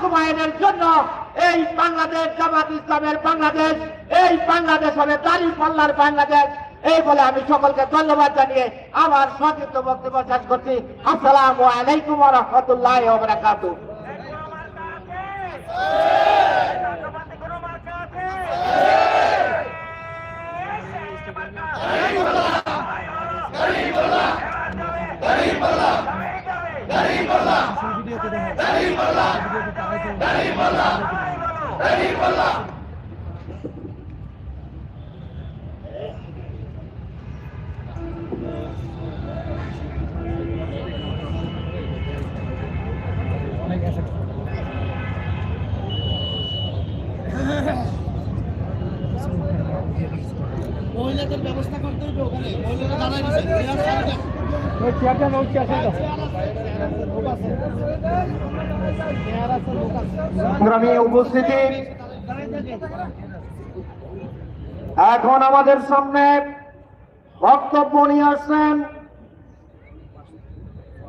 বাস্তবায়নের জন্য এই বাংলাদেশ জামাত ইসলামের বাংলাদেশ, এই বাংলাদেশ হবে দাড়ি পাল্লার বাংলাদেশ। এই বলে আমি সকলকে ধন্যবাদ জানিয়ে আমার সংক্ষিপ্ত বক্তব্য শেষ করছি। আসসালামু আলাইকুম রহমতুল্লাহ বারাকাতুহ। মহিলাদের ব্যবস্থা করতে হবে ওখানে। মহিলারা দাঁড়ায় সংগ্রামী উপস্থিতি। এখন আমাদের সামনে বক্তব্য নিয়ে আসছেন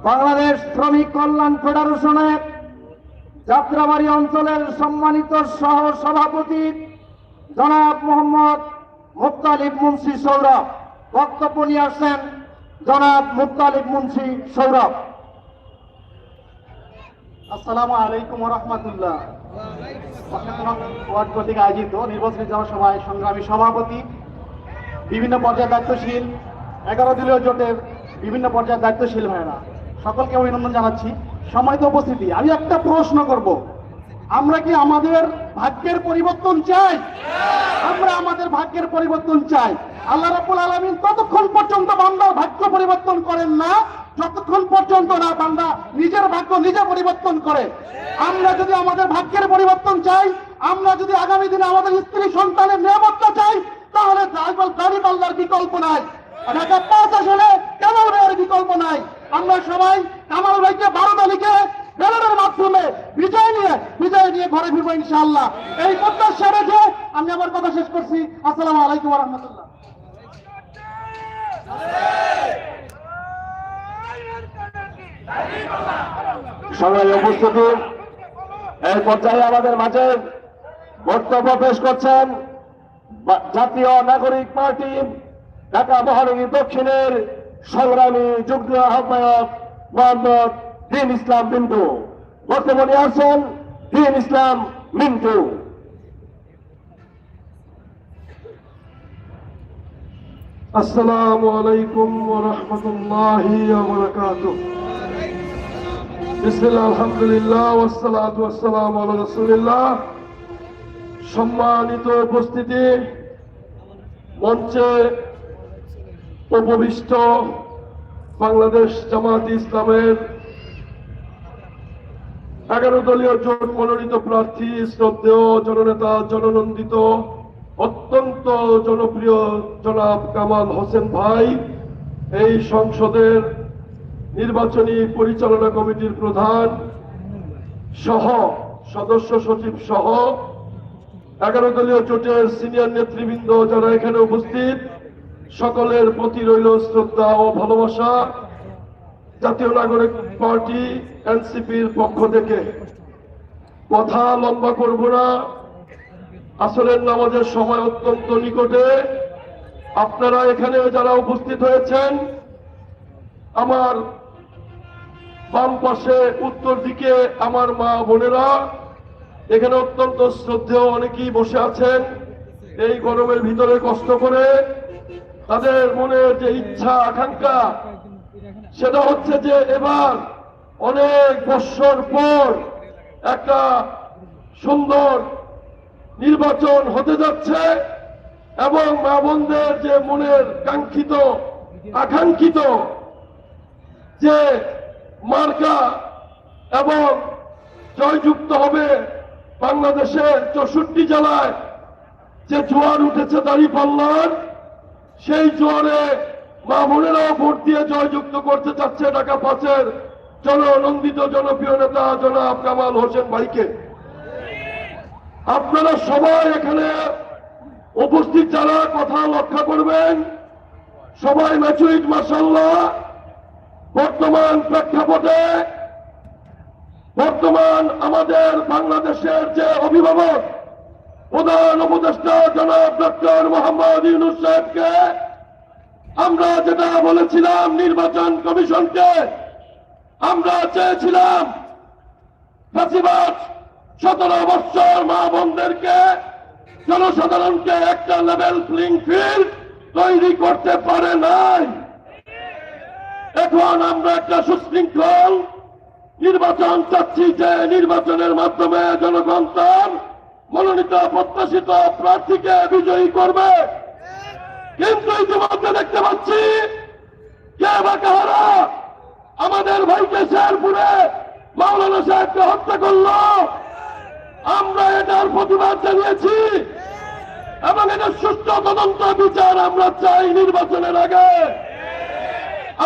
বাংলাদেশ শ্রমিক কল্যাণ ফেডারেশনের যাত্রাবাড়ি অঞ্চলের সম্মানিত সহ সভাপতি জনাব মোহাম্মদ মুক্তালিব মুন্সি সৌরভ। বক্তব্য নিয়ে আসছেন জনাব মুক্তালিব মুন্সি সৌরভ। আসসালামু আলাইকুম রহমতুল্লাহ। ওয়ার্ড কর্তৃক আয়োজিত নির্বাচনী জনসভায় সংগ্রামী সভাপতি, বিভিন্ন পর্যায়ে দায়িত্বশীল, এগারো দলীয় জোটের বিভিন্ন পর্যায়ে দায়িত্বশীল ভাইরা সকলকে অভিনন্দন জানাচ্ছি। সম্মানিত উপস্থিতি। আমি একটা প্রশ্ন করব। আমরা কি আমাদের ভাগ্যের পরিবর্তন চাই? আমরা আমাদের ভাগ্যের পরিবর্তন চাই। আল্লাহ রাব্বুল আলামিন ততক্ষণ পর্যন্ত বান্দার ভাগ্য পরিবর্তন করেন না, যতক্ষণ পর্যন্ত না বান্দা নিজের ভাগ্য নিজে পরিবর্তন করে। আমরা যদি আমাদের ভাগ্যের পরিবর্তন চাই, আমরা যদি আগামী দিনে আমাদের স্ত্রী সন্তানের নিরাপত্তা চাই, তাহলে দাড়ি পাল্লার বিকল্প নাই। ঢাকা পাঁচ আসলে কামাল ভাইয়ের বিকল্প নাই? আমরা সবাই কামাল ভাইকে বারো তারিখে ব্যালটের মাধ্যমে বিজয় নিয়ে বিজয় নিয়ে ঘরে ফিরবো ইনশাআল্লাহ। এই প্রত্যাশা রেখে আমি আমার কথা শেষ করছি। আসসালামু আলাইকুম রহমতুল্লাহ। সবাই উপস্থিতি। এই পর্যায়ে আমাদের মাঝে বক্তব্য পেশ করছেন জাতীয় নাগরিক পার্টি ঢাকা মহানগরী দক্ষিণের সংগ্রামী যুগ্ম আহ্বায়ক মোহাম্মদ দিন ইসলাম মিন্টু নিয়ে আসছেন দিন ইসলাম মিন্টু। আসসালামু আলাইকুম ওয়া সম্মানিত উপস্থিতি, মঞ্চে উপবিষ্ট বাংলাদেশ জামাত ইসলামের এগারো দলীয় জোট মনোনীত প্রার্থী, শ্রদ্ধেয় জননেতা, জননন্দিত, অত্যন্ত জনপ্রিয় জনাব কামাল হোসেন ভাই। এই সংসদের নির্বাচনী পরিচালনা কমিটির প্রধান সহ, সদস্য সচিব সহ এগারো দলীয় জোটের সিনিয়র নেতৃবৃন্দ যারা এখানে উপস্থিত, সকলের প্রতি রইল শ্রদ্ধা ও ভালোবাসা। জাতীয় নাগরিক পার্টি এনসিপির পক্ষ থেকে কথা লম্বা করব না। আসলের নামাজের সময় অত্যন্ত নিকটে আপনারা এখানে যারা উপস্থিত হয়েছেন, আমার বাম পাশে উত্তর দিকে আমার মা বোনেরা, এখানে অত্যন্ত শ্রদ্ধেয় অনেকেই বসে আছেন। এই গরমের ভিতরে কষ্ট করে তাদের মনের যে ইচ্ছা, আকাঙ্ক্ষা, সেটা হচ্ছে যে এবার অনেক বৎসর পর একটা সুন্দর নির্বাচন হতে যাচ্ছে এবং মা বোনদের যে মনের কাঙ্ক্ষিত, আকাঙ্ক্ষিত যে মার্কা এবং জয়যুক্ত হবে বাংলাদেশের চৌষট্টি জেলায় যে জোয়ার উঠেছে দাঁড়িপাল্লার সেই জোয়ারে মা বোনেরাও ভোট দিয়ে জয়যুক্ত করতে চাচ্ছে ঢাকা পাঁচের জননন্দিত জনপ্রিয় নেতা জনাব কামাল হোসেন ভাইকে। আপনারা সবাই এখানে উপস্থিত যারা কথা লক্ষ্য করবেন, সবাই ম্যাচুরিট মার্শাল্লাহ বর্তমান প্রেক্ষাপটে, বর্তমান আমাদের বাংলাদেশের যে অভিভাবক, প্রধান উপদেষ্টা জনাব ডক্টর মোহাম্মদ ইউনুস সাহেবকে আমরা যেটা বলেছিলাম, নির্বাচন কমিশনকে আমরা চেয়েছিলাম সতেরো বৎসর মা বোনদেরকে জনসাধারণকে একটা লেভেল প্লেইং ফিল্ড তৈরি করতে পারে নাই। এখন আমরা একটা সুশৃঙ্খল নির্বাচন চাচ্ছি যে নির্বাচনের মাধ্যমে জনগণ তার মনোনীত প্রত্যাশিত প্রার্থীকে বিজয়ী করবে। কিন্তু ইতিমধ্যে দেখতে পাচ্ছি, কে বা কাহারা আমাদের ভাইকে শেরপুরে মাওলানা সাহেবকে হত্যা করল। আমরা এটার প্রতিবাদ জানিয়েছি এবং এটা সুষ্ঠু তদন্ত বিচার আমরা চাই নির্বাচনের আগে।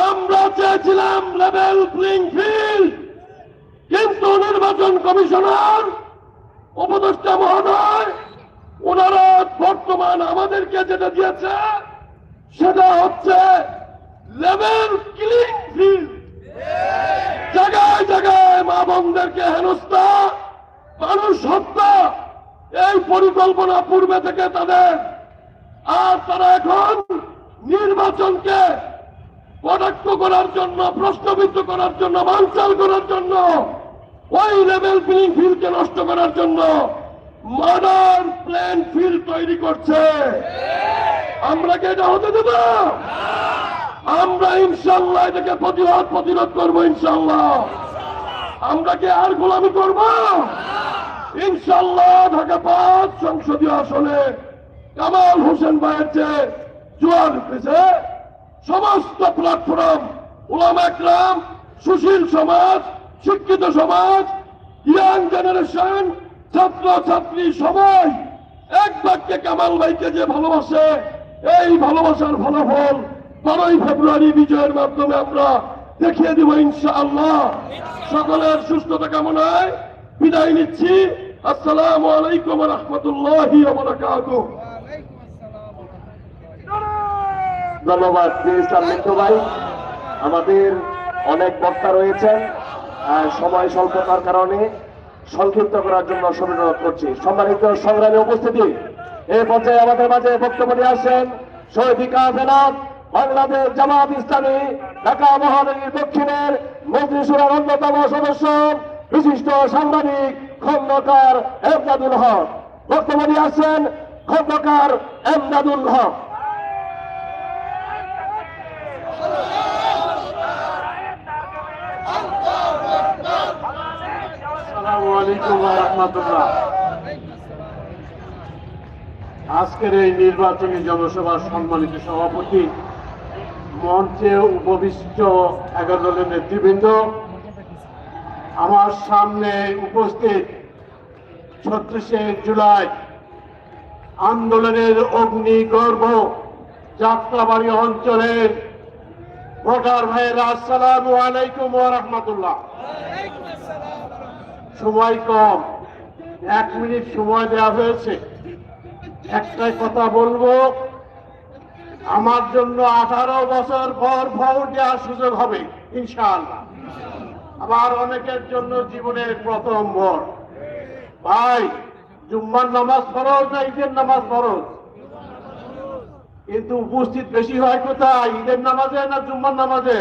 আমরা চেয়েছিলাম লেভেল প্লেইং ফিল্ড, কিন্তু নির্বাচন কমিশনার, উপদেষ্টা মহোদয়, ওনারা বর্তমান আমাদেরকে যেটা দিয়েছে, সেটা হচ্ছে লেভেল ক্লিন ফিল্ড। জায়গায় জায়গায় মা বোনদেরকে হেনস্থা, মানুষ হত্যা, এই পরিকল্পনা পূর্বে থেকে তাদের। আর তারা এখন নির্বাচনকে কটাক্ষ করার জন্য, প্রশ্নবিদ্ধ করার জন্য বানচাল করার জন্য, ওই লেভেল প্লেইং ফিল্ডকে নষ্ট করার জন্য মডার্ন প্লেন ফিল্ড তৈরি করছে। আমরা কি এটা হতে দেব? আমরা ইনশাল্লাহ এটাকে প্রতিরোধ প্রতিরোধ করব ইনশাল্লাহ। আমরা কি আর গোলামি করব? ইনশাল্লাহ ঢাকা পাঁচ সংসদীয় আসনে কামাল হোসেন ভাইয়ের যে জোয়ার উঠেছে সমস্ত প্ল্যাটফর্ম ওলাম একরাম, সুশীল সমাজ, শিক্ষিত সমাজ ইয়াং জেনারেশন ছাত্র, ছাত্রী সবাই এক বাক্যে কামাল ভাইকে যে ভালোবাসে, এই ভালোবাসার ফলাফল বারোই ফেব্রুয়ারি বিজয়ের মাধ্যমে আমরা দেখিয়ে দিব ইনশাআল্লাহ। সকলের সুস্থতা কামনায় বিদায় নিচ্ছি। আসসালামু আলাইকুম রহমতুল্লাহি ধন্যবাদ মিত্র ভাই। আমাদের অনেক বক্তা রয়েছেন সময় স্বল্পতার কারণে সংক্ষিপ্ত করার জন্য অনুরোধ করছি। সম্মানিত সংগ্রামী উপস্থিতি এই পর্যায়ে আমাদের মাঝে বক্তব্য নিয়ে আসেন শহীদিকা বেনাথ বাংলাদেশ জামাত ইসলামী, ঢাকা মহানগরীর দক্ষিণের মন্ত্রিসভার অন্যতম সদস্য, বিশিষ্ট সাংবাদিক, খন্দকার এমদাদুল হক। বক্তব্য নিয়ে আসেন খন্দকার এমদাদুল হক। আজকের এই নির্বাচনী জনসভার সম্মানিত সভাপতি মঞ্চে উপবিষ্ট এগারো দলের নেতৃবৃন্দ, আমার সামনে উপস্থিত ছত্রিশে জুলাই আন্দোলনের অগ্নিগর্ভ যাত্রাবাড়ি অঞ্চলের ভোটার ভাইয়েরা, আসসালামু আলাইকুম রাহমাতুল্লাহ। সময় কম, এক মিনিট সময় দেওয়া হয়েছে। একটাই কথা বলব আমার জন্য আঠারো বছর পর ভোট দেওয়ার সুযোগ হবে, ইনশাআল্লাহ। আবার অনেকের জন্য জীবনের প্রথম ভোট। ভাই, জুম্মার নামাজ ফরজ না ঈদের নামাজ ফরজ? কিন্তু উপস্থিত বেশি হয় কোথায়, ঈদের নামাজে না জুম্মার নামাজে?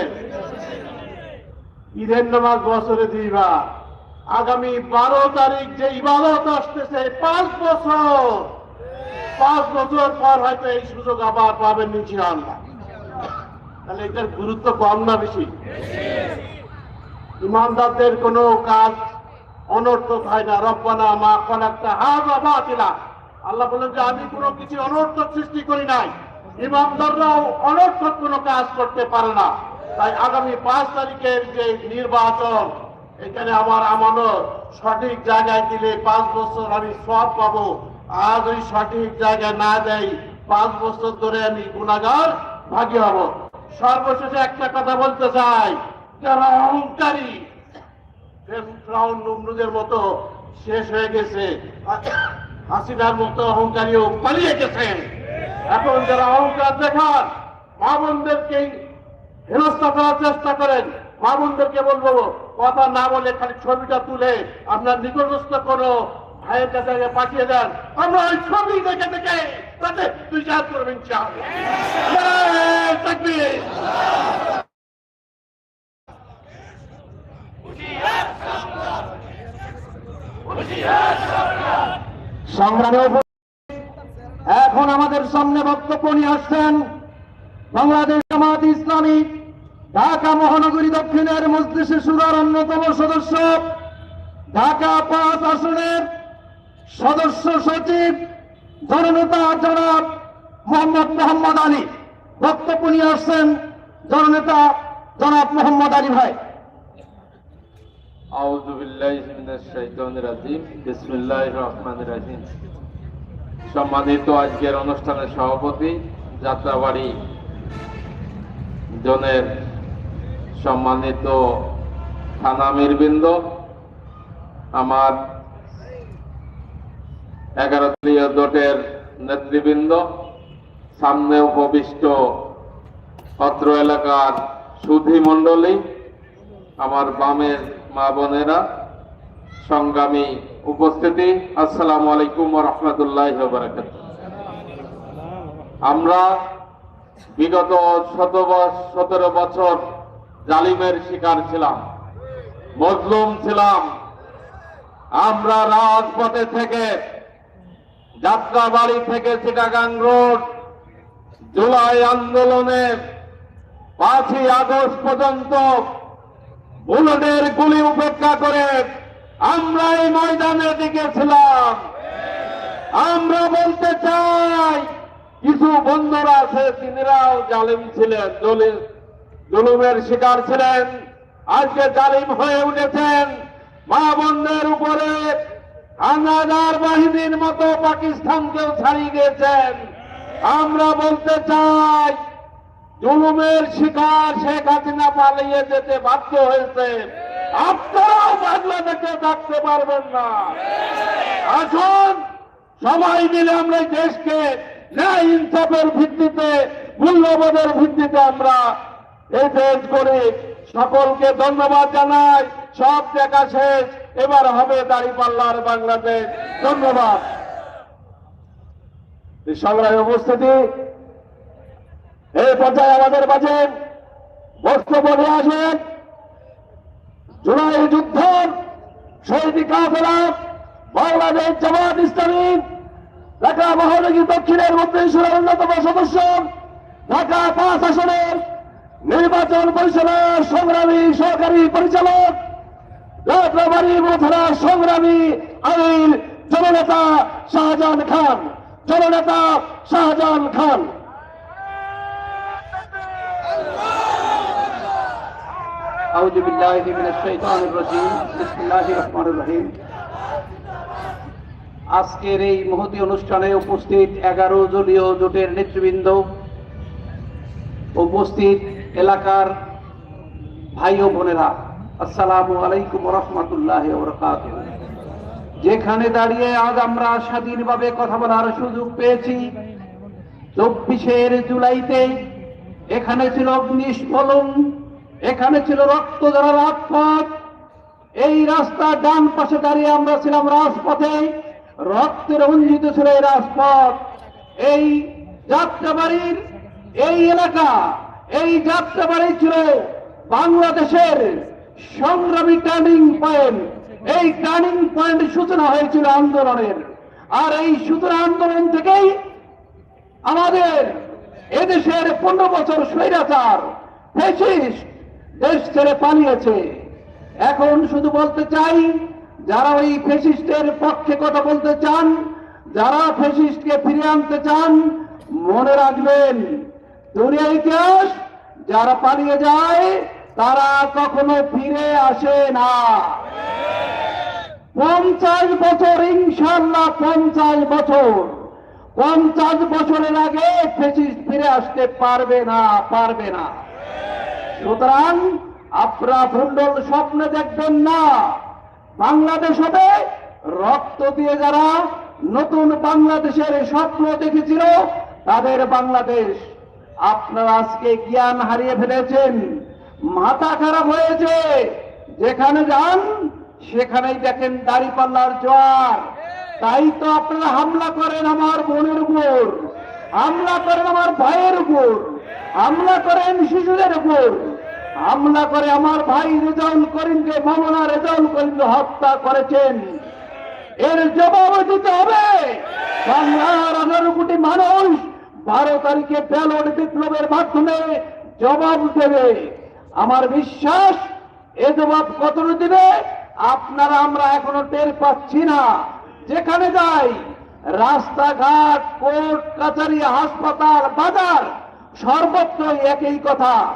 ঈদের নামাজ বছরে দুইবার। আগামী বারো তারিখ যে ইবাদত আসতেছে, পাঁচ বছর। পাঁচ বছর পর হয়তো এই সুযোগ আবার পাবেন ইনশাআল্লাহ। তাহলে এটার গুরুত্ব কম না বেশি? ইমানদারদের কোনো কাজ অনর্থক হয় না। রব্বানা মা খলাক্তা হাযা বাতিলা। আল্লাহ বলেন যে, আমি কোনো কিছু অনর্থক সৃষ্টি করি নাই। ইমানদাররাও অনর্থক কোনো কাজ করতে পারে না। তাই আগামী পাঁচ তারিখের যে নির্বাচন, এখানে আমার আমানত সঠিক জায়গায় দিলে পাঁচ বছর আমি সব পাবো। আজ ওই সঠিক জায়গায় না দেয় পাঁচ বছর ধরে আমি গুণাগার ভাগী হব। সর্বশেষে একটা কথা বলতে চাই। যারা অহংকারী নমরুদের মতো শেষ হয়ে গেছে। হাসিনার মতো অহংকারীও পালিয়ে গেছেন এখন যারা অহংকার দেখান, মা বোনদেরকে হেনস্থা করার চেষ্টা করেন। মা বোনদেরকে বলব, কথা না বলে খালি ছবিটা তুলে আপনার নিকটস্থ কোনো ভাইয়ের কাছে আগে পাঠিয়ে দেন। আমরা ওই ছবি দেখে দেখে তাতে বিচার করবেন থাকবে। সংগ্রামী এখন আমাদের সামনে বক্তব্য নিয়ে আসছেন বাংলাদেশ জামাত ইসলামী, ঢাকা মহানগরী দক্ষিণের মজলিসে সুরার অন্যতম সদস্য, ঢাকা পাঁচ আসনের সদস্য সচিব, জননেতা জনাব মোহাম্মদ মোহাম্মদ আলী। বক্তব্য নিয়ে আসছেন জননেতা জনাব মোহাম্মদ আলী ভাই। বিসমিল্লাহির রহমানির রহিম। সম্মানিত আজকের অনুষ্ঠানের সভাপতি, যাত্রাবাড়ি জনের সম্মানিত থানা বৃন্দ আমার এগারো জোটের নেতৃবৃন্দ, সামনে উপবিষ্ট অত্র এলাকার সুধী মণ্ডলী, আমার বামের মা বোনেরা, সংগ্রামী উপস্থিতি, আসসালামু আলাইকুম রহমতুল্লাহ আমরা বিগত শত সতেরো বছর জালিমের শিকার ছিলাম, মজলুম ছিলাম। আমরা রাজপথে থেকে যাত্রাবাড়ি থেকে চিটাগাং রোড, জুলাই আন্দোলনের পাঁচই আগস্ট পর্যন্ত বুলেটের গুলি উপেক্ষা করে আমরা এই ময়দানের দিকে আমরা বলতে চাই, কিছু বন্ধুরা আছে, তিনিরাও জালিম ছিলেন দলিল জুলুমের শিকার ছিলেন। আজকে জালিম হয়ে উঠেছেন। মা বন্ধের উপরে হানাদার বাহিনীর মতো পাকিস্তানকেও ছাড়িয়ে গিয়েছেন আমরা বলতে চাই, জুলুমের শিকার শেখ হাসিনা পালিয়ে যেতে বাধ্য হয়েছে। আপনারাও বাংলাদেশে থাকতে পারবেন না। আসুন, সবাই মিলে আমরা দেশকে ন্যায় ইনসাফের ভিত্তিতে, মূল্যবোধের ভিত্তিতে আমরা এই দেশ করে সকলকে ধন্যবাদ জানাই। সব দেখা শেষ। এবার হবে দাঁড়িপাল্লার বাংলাদেশ। ধন্যবাদ। সংগ্রামে উপস্থিতি। এই পর্যায়ে আমাদের মাঝে বক্তব্য নিয়ে আসবেন জুলাই যুদ্ধ, শহীদ বাংলাদেশ জামাত ইসলামী, ঢাকা মহানগরী দক্ষিণের মন্ত্রিসভার অন্যতম সদস্য, ঢাকা পাঁচ আসনের নির্বাচন পরিষদের সংগ্রামী সহকারী পরিচালক যাত্রাবাড়ি মথুরা সংগ্রামী আইন জননেতা শাহজাহান খান জননেতা শাহজাহান খান أعوذ بالله من الشيطان الرجيم بسم الله الرحمن الرحيم আজকের এই মহতি অনুষ্ঠানে উপস্থিত এগারো দলীয় জোটের নেতৃবৃন্দ উপস্থিত এলাকার ভাই ও বোনেরা আসসালামু আলাইকুম রহমতুল্লাহ যেখানে দাঁড়িয়ে আজ আমরা স্বাধীনভাবে কথা বলার সুযোগ পেয়েছি। চব্বিশের জুলাইতে এখানে ছিল নিষ্ফলন এখানে ছিল রক্ত ধরা রাজপথ এই রাস্তার ডান পাশে দাঁড়িয়ে আমরা ছিলাম রাজপথে রক্তে রঞ্জিত ছিল এই রাজপথ। এই যাত্রাবাড়ির এই এলাকা, এই যাত্রাবাড়ি ছিল বাংলাদেশের সংগ্রামী টার্নিং পয়েন্ট এই টার্নিং পয়েন্ট সূচনা হয়েছিল আন্দোলনের। আর এই সূচনা আন্দোলন থেকেই আমাদের এদেশের পনেরো বছর স্বৈরাচার দেশ ছেড়ে পালিয়েছে। এখন শুধু বলতে চাই, যারা ওই ফেসিস্টের পক্ষে কথা বলতে চান, যারা ফেসিস্টকে ফিরিয়ে আনতে চান, মনে রাখবেন দুনিয়া ইতিহাস যারা পালিয়ে যায় তারা কখনো ফিরে আসে না। পঞ্চাশ বছর ইনশাল্লাহ পঞ্চাশ বছর। পঞ্চাশ বছরের আগে ফিরে আসতে পারবে না পারবে না। সুতরাং আপনারা ভুন্ডল স্বপ্নে দেখবেন না। বাংলাদেশ হবে রক্ত দিয়ে যারা নতুন বাংলাদেশের স্বপ্ন দেখেছিল, তাদের বাংলাদেশ আপনারা আজকে জ্ঞান হারিয়ে ফেলেছেন। মাথা খারাপ হয়েছে। যেখানে যান, সেখানেই দেখেন দাড়িপাল্লার জোয়ার। তাই তো আপনারা হামলা করেন আমার বোনের উপর। হামলা করেন আমার ভাইয়ের উপর। হামলা করেন শিশুদের উপর। হামলা করে আমার ভাই রেজাউল করিমকে মামলা রেজাউল করিমকে হত্যা করেছেন। এর জবাব দিতে হবে। বাংলার আঠারো কোটি মানুষ বারো তারিখে ব্যালট বিপ্লবের মাধ্যমে জবাব দেবে। আমার বিশ্বাস, এ জবাব কত দিবে? আপনারা, আমরা এখনও টের পাচ্ছি না। যেখানে যাই, রাস্তাঘাট, কোর্ট কাছারি হাসপাতাল, বাজার, সর্বত্রই একই কথা।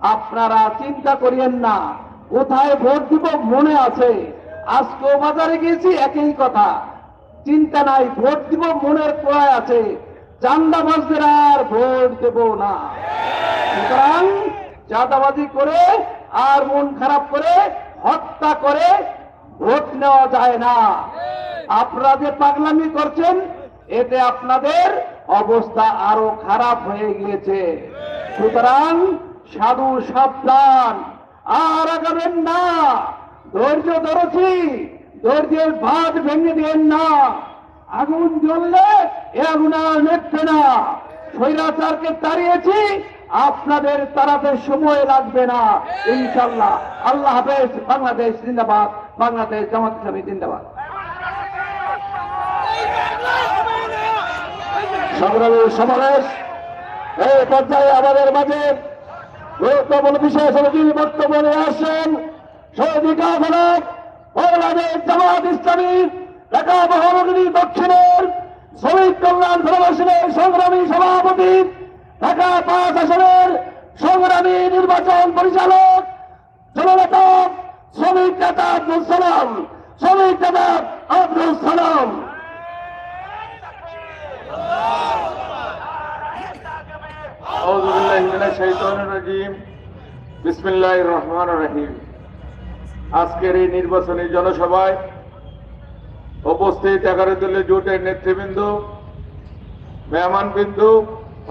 আপনারা চিন্তা করিয়েন না। কোথায় ভোট দিব মনে আছে? আজকেও বাজারে গিয়েছি, একই কথা। চিন্তা নাই, ভোট দিব মনের কোয়ায় আছে। চান্দাবাজদের আর ভোট দেব না। সুতরাং চাঁদাবাজি করে আর মন খারাপ করে, হত্যা করে, ভোট নেওয়া যায় না। আপনারা যে পাগলামি করছেন, এতে আপনাদের অবস্থা আরও খারাপ হয়ে গিয়েছে। সুতরাং সাধু সাবধান। আর আগাবেন না। ধৈর্য ধরেছি। ধৈর্যের ভাত ভেঙে দিয়েন না। আগুন জ্বললে এ আগুন আর না। স্বৈরাচারকে তাড়িয়েছি আপনাদের তারাতে সময় লাগবে না। ইনশাল্লাহ আল্লাহ হাফেজ। বাংলাদেশ জিন্দাবাদ। বাংলাদেশ জামাত ইসলামী জিন্দাবাদ। সংগ্রামী সমাবেশ এই পর্যায়ে আমাদের মাঝে গুরুত্বপূর্ণ বিষয় যিনি বক্তব্য আসছেন সৌদিক আদালত বাংলাদেশ জামাত ইসলামী, ঢাকা মহানগরী দক্ষিণের শ্রমিক কল্যাণ ফেডারেশনের সংগ্রামী সভাপতি ঢাকা পাঁচ আসনের সংগ্রামী নির্বাচন পরিচালক, জননেতা শ্রমিক নেতা আব্দুল সালাম, শ্রমিক নেতা আব্দুল সালাম। রহমান রহিম। আজকের এই নির্বাচনী জনসভায় উপস্থিত এগারো দলের জোটের নেতৃবৃন্দ, মেহমানবৃন্দ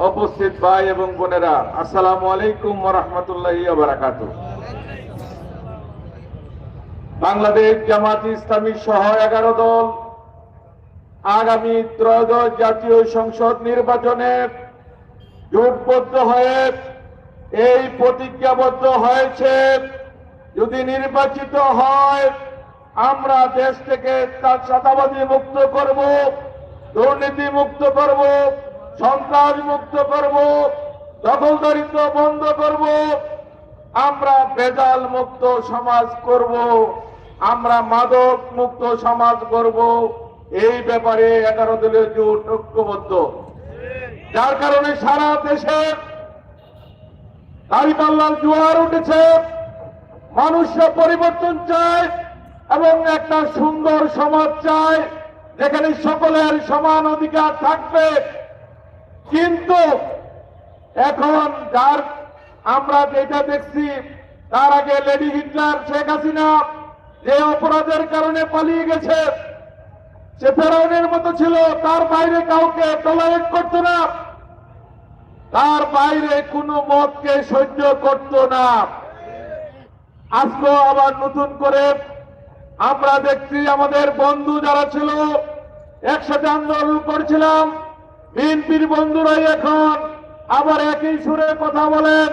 উপস্থিত ভাই এবং বোনেরা, আসসালামু আলাইকুম রহমতুল্লাহ বারাকাত বাংলাদেশ জামাত ইসলামী সহ এগারো দল আগামী ত্রয়োদশ জাতীয় সংসদ নির্বাচনে জোটবদ্ধ হয়ে এই প্রতিজ্ঞাবদ্ধ হয়েছে। যদি নির্বাচিত হয়, আমরা দেশ থেকে তার চাঁদাবাদী মুক্ত করব দুর্নীতি মুক্ত করব। সন্ত্রাস মুক্ত করব দখলদারিত্ব বন্ধ করব, আমরা বেজাল মুক্ত সমাজ করব, আমরা মাদক মুক্ত সমাজ করব। এই ব্যাপারে এগারো দলীয় জোট ঐক্যবদ্ধ। যার কারণে সারা দেশে দাঁড়িপাল্লার জোয়ার উঠেছে। মানুষরা পরিবর্তন চায় এবং একটা সুন্দর সমাজ চায়, যেখানে সকলের সমান অধিকার থাকবে। কিন্তু এখন যার আমরা যেটা দেখছি, তার আগে লেডি হিটলার শেখ হাসিনা যে অপরাধের কারণে পালিয়ে গেছে, সে ফেরাউনের মতো ছিল, তার বাইরে কাউকে টলারেট করতো না, তার বাইরে কোনো মতকে সহ্য করত না। আজকেও আবার নতুন করে আমরা দেখছি আমাদের বন্ধু যারা ছিল, একসাথে আন্দোলন করছিলাম বিএনপির বন্ধুরাই এখন আবার একই সুরে কথা বলেন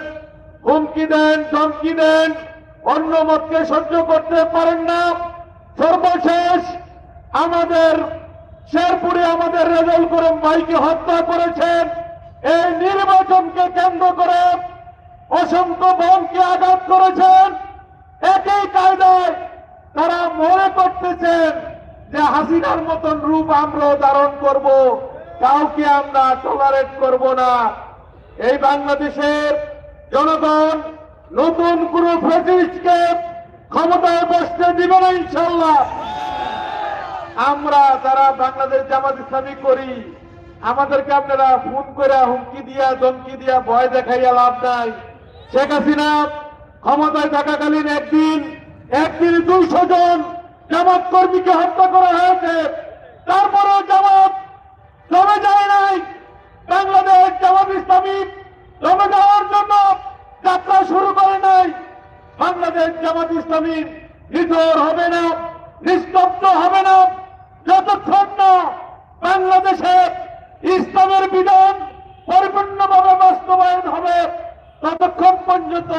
হুমকি দেন ধমকি দেন, অন্য মতকে সহ্য করতে পারেন না। সর্বশেষ আমাদের শেরপুরে আমাদের রেজাল করে ভাইকে হত্যা করেছেন। এই নির্বাচনকে কেন্দ্র করে অসংখ্য বোনকে আঘাত করেছেন। একই কায়দায় তারা মনে করতেছেন যে হাসিনার মতন রূপ আমরা ধারণ করব। কাউকে আমরা টলারেট করব না। এই বাংলাদেশের জনগণ নতুন কোন ফ্যাসিস্টকে ক্ষমতায় বসতে দিবে না ইনশাল্লাহ আমরা যারা বাংলাদেশ জামাত ইসলামী করি, আমাদেরকে আপনারা ফোন করে হুমকি দিয়া, ধমকি দিয়া ভয় দেখাইয়া লাভ নাই। শেখ হাসিনা ক্ষমতায় থাকাকালীন একদিন একদিন দুইশো জন জামাত কর্মীকে হত্যা করা হয়েছে। তারপরেও জামাত জমে যায় নাই। বাংলাদেশ জামাত ইসলামী জমে যাওয়ার জন্য যাত্রা শুরু করে নাই। বাংলাদেশ জামাত ইসলামী নিজর হবে না, নিস্তব্ধ হবে না, যতক্ষণ না বাংলাদেশে ইসলামের বিধান পরিপূর্ণভাবে বাস্তবায়ন হবে, ততক্ষণ পর্যন্ত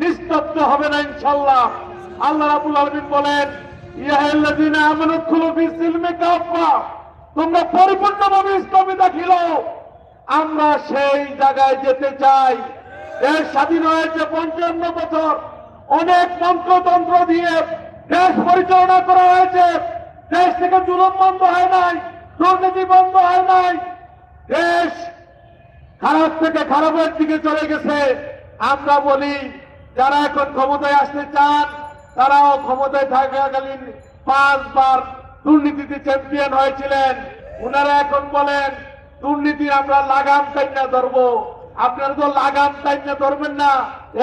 নিস্তব্ধ হবে না ইনশাল্লাহ আল্লাহ রাবুল আলমিন বলেন ইয়াহিল্লাদিন আমার খুলুফি সিলমে কাপা তোমরা পরিপূর্ণভাবে ইসলামে দাখিল। আমরা সেই জায়গায় যেতে চাই। দেশ স্বাধীন হয়েছে পঞ্চান্ন বছর। অনেক মন্ত্রতন্ত্র দিয়ে দেশ পরিচালনা করা হয়েছে। দেশ থেকে জুলুম বন্ধ হয় নাই, দুর্নীতি বন্ধ হয় নাই। দেশ খারাপ থেকে খারাপের দিকে চলে গেছে। আমরা বলি, যারা এখন ক্ষমতায় আসতে চান, তারাও ক্ষমতায় থাকাকালীন পাঁচবার দুর্নীতিতে চ্যাম্পিয়ন হয়েছিলেন। ওনারা এখন বলেন দুর্নীতি আমরা লাগাম টাইনা ধরবো। আপনারা তো লাগাম টাইনা ধরবেন না।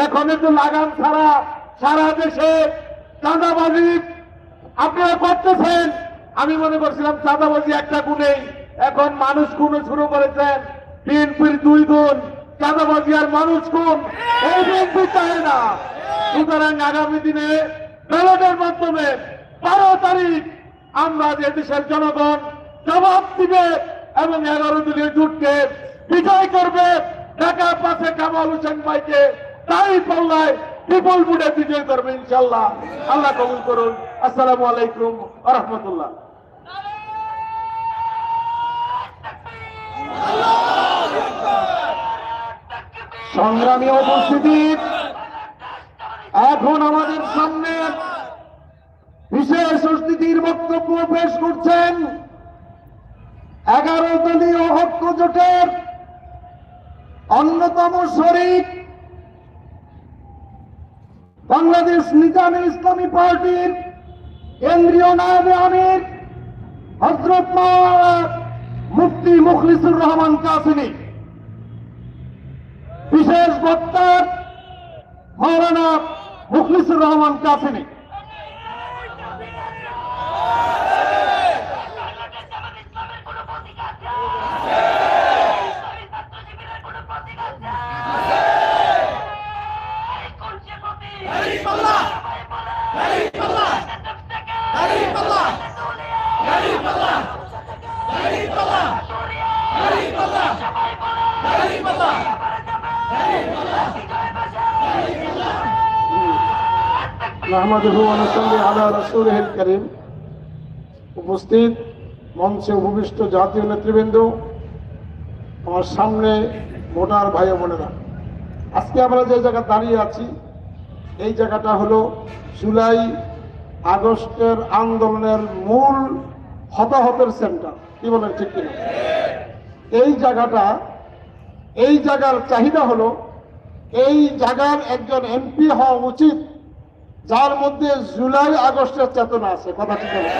এখন তো লাগাম ছাড়া সারা দেশে চাঁদাবাজি আপনারা করতেছেন। আমি মনে করছিলাম চাঁদাবাজি একটা গুণেই এখন মানুষ গুণও শুরু করেছেন। বিএনপির দুই গুণ, চাঁদাবাজি আর মানুষ গুণ এই বিএনপি চায় না। সুতরাং আগামী দিনে ব্যালটের মাধ্যমে বারো তারিখ আমরা যে দেশের জনগণ জবাব দিবে এবং এগারো দলীয় জুটকে বিজয় করবে ঢাকা পাশে কামাল হোসেন ভাইকে তাই পাল্লায় বিপুল বুড়ে বিজয় করবে ইনশাল্লাহ। আল্লাহ কবুল করুন। আসসালামু আলাইকুম রহমতুল্লাহ। সংগ্রামী উপস্থিতি এখন আমাদের সামনে বিশেষ অতিথির বক্তব্য পেশ করছেন এগারো দলীয় ঐক্য জোটের অন্যতম শরিক বাংলাদেশ নিজামী ইসলামী পার্টির কেন্দ্রীয় নায়বে আমির হজরত মুফতি মুখলিসুর রহমান কাসিনী বিশেষ বক্তার মৌলানা মুখলিসুর রহমান কাসিনী আহমদহু অনুসঙ্গে আলা রসুল করিম উপস্থিত মঞ্চে উপবিষ্ট জাতীয় নেতৃবৃন্দ, আমার সামনে ভোটার ভাই বোনেরা। আজকে আমরা যে জায়গা দাঁড়িয়ে আছি, এই জায়গাটা হলো জুলাই আগস্টের আন্দোলনের মূল হতাহতের সেন্টার। কি বলেন, ঠিক কিনা? এই জায়গাটা, এই জায়গার চাহিদা হলো, এই জায়গার একজন এমপি হওয়া উচিত, যার মধ্যে জুলাই আগস্টের চেতনা আছে। কথা ঠিক আছে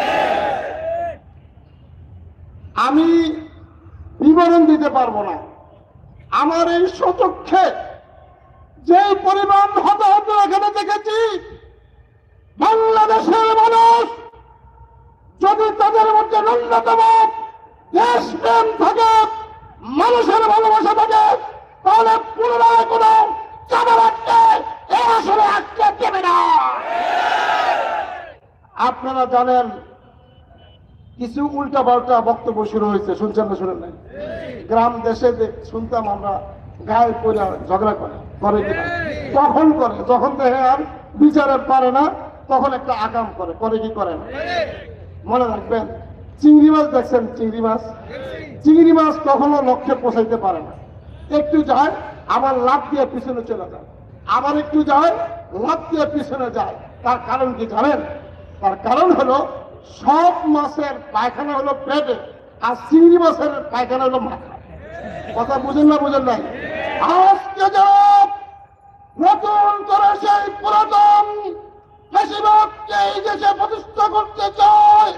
আমি বিবরণ দিতে পারব না। আমার এই সচক্ষে যে পরিমাণ হতাহত এখানে দেখেছি, বাংলাদেশের মানুষ যদি তাদের মধ্যে ন্যূনতম দেশপ্রেম থাকে, মানুষের ভালোবাসা থাকে, তাহলে পুনরায় কোন চাঁদাবাদকে এই আসলে আটকে দেবে না। আপনারা জানেন কিছু উল্টা পাল্টা বক্তব্য শুরু হয়েছে, শুনছেন না, শুনেন নাই? গ্রাম, দেশে শুনতাম আমরা, গায়ে পড়ে ঝগড়া করে করে কিনা তখন করে, যখন দেখে আর বিচারে পারে না, তখন একটা আকাম করে করে কি করে না? মনে রাখবেন, চিংড়ি মাছ দেখছেন, চিংড়ি মাছ? চিংড়ি মাছ কখনো লক্ষ্যে পৌঁছাইতে পারে না। একটু যায়, আবার লাভ দিয়ে পিছনে চলে যায়। আবার একটু যায় লাভ দিয়ে পিছনে যায়। তার কারণ কি জানেন? তার কারণ হলো সব মাছের পায়খানা হলো পেটে, আর চিংড়ি মাছের পায়খানা হলো মাথা। কথা বুঝেন না বুঝেন নাই? আজকে যাব নতুন করে সেই পুরাতন বেশিরভাগকে এই দেশে প্রতিষ্ঠা করতে চায়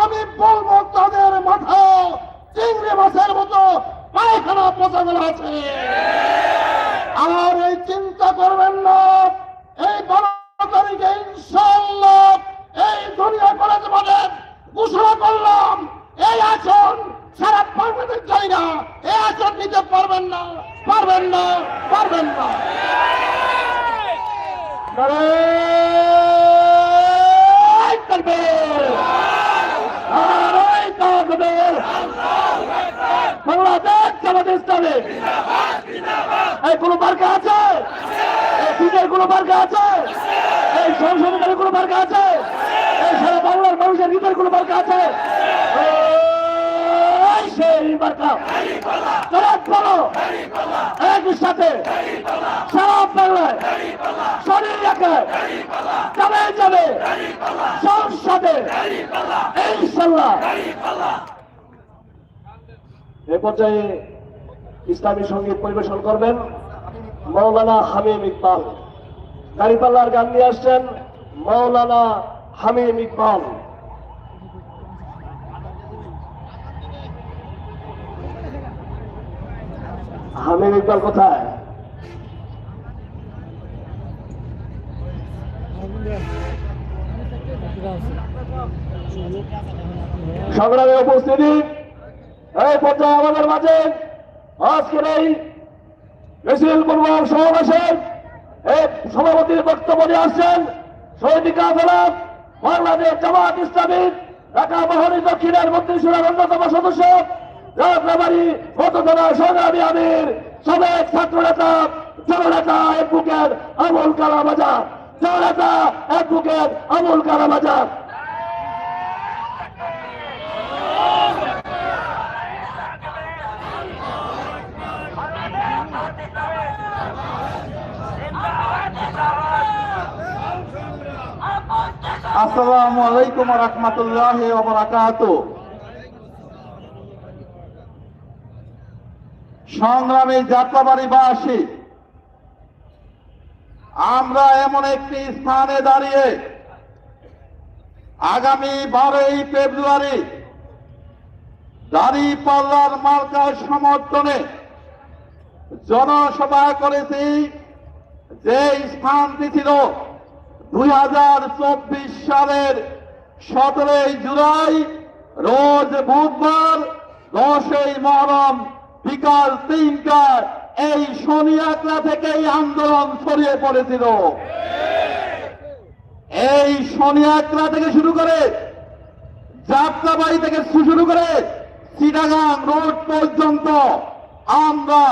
আমি বলব তাদের মাথা চিংড়ি মাছের মতো পায়খানা পচানো আছে। আর এই চিন্তা করবেন না, এই বারো তারিখে ইনশাল্লাহ এই দুনিয়া কলেজ মানে ঘোষণা করলাম। এই আসন সারা বাংলাদেশ যাই না। এই আসন নিতে পারবেন না পারবেন না পারবেন না! বাংলাদেশ জামাত ইসলামী। এই কোনো মার্কা আছে? এই সিটের কোনো মার্কা আছে? এই সংশোধনের কোনো মার্কা আছে? সারা বাংলার মানুষের কোনো মার্কা আছে? সেই সাথে। সারা বাংলায় শরীর যাবে যাবে। সংসদে ইনশাল্লাহ। এ পর্যায়ে ইসলামী সংগীত পরিবেশন করবেন মৌলানা হামিম ইকবাল। দাঁড়িপাল্লার গান নিয়ে আসছেন মৌলানা হামিম ইকবাল হামিম ইকবাল কোথায়? সংগ্রামে উপস্থিতি। এই পর্যায়ে আমাদের মাঝে আজকের এই মিছিল পূর্বক সমাবেশে এই সভাপতির বক্তব্য দিয়ে আসছেন শহীদ আদালত। বাংলাদেশ জামাত ইসলামী ঢাকা মহানী দক্ষিণের মন্ত্রিসভার অন্যতম সদস্য রাজনাবাড়ি মতদানা সংগ্রামী আমির, সাবেক ছাত্র নেতা জননেতা অ্যাডভোকেট আমুল কালাম আজাদ। জননেতা অ্যাডভোকেট আমল কালাম আজাদ। আসসালামু আলাইকুম রহমতুল্লাহ ওবরাকাত সংগ্রামী যাত্রাবাড়িবাসী, আমরা এমন একটি স্থানে দাঁড়িয়ে আগামী বারোই ফেব্রুয়ারি দাড়ি পাল্লার মার্কার সমর্থনে জনসভা করেছি। যে স্থানটি ছিল দুই হাজার চব্বিশ সালের সতেরোই জুলাই, রোজ বুধবার, দশই মহরম, বিকাল তিনটায় এই শনিয়াকড়া থেকে এই আন্দোলন ছড়িয়ে পড়েছিল। এই শনিয়াকড়া থেকে শুরু করে যাত্রাবাড়ি থেকে শুরু করে চিটাগাং রোড পর্যন্ত আমরা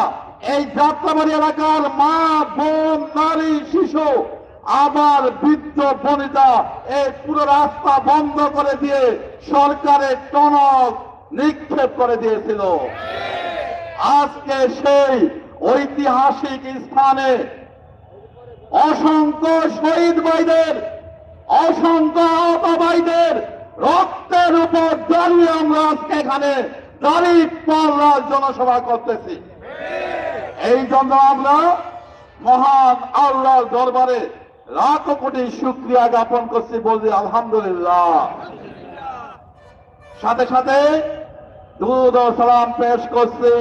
এই যাত্রাবাড়ি এলাকার মা, বোন, নারী, শিশু আবার বৃদ্ধ বনিতা এই পুরো রাস্তা বন্ধ করে দিয়ে সরকারের টনক নিক্ষেপ করে দিয়েছিল। আজকে সেই ঐতিহাসিক স্থানে অসংখ্য শহীদ ভাইদের, অসংখ্য আহত ভাইদের রক্তের উপর দাঁড়িয়ে আমরা আজকে এখানে দাঁড়িয়ে পাল্লার জনসভা করতেছি। এই জন্য আমরা মহান আল্লাহর দরবারে লাখো কোটি শুক্রিয়া জ্ঞাপন করছি বলছি, আলহামদুলিল্লাহ। সাথে সাথে দুধ ও সালাম পেশ করছি।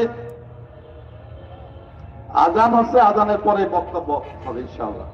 আজান হচ্ছে, আজানের পরে বক্তব্য হবে, ইনশাআল্লাহ।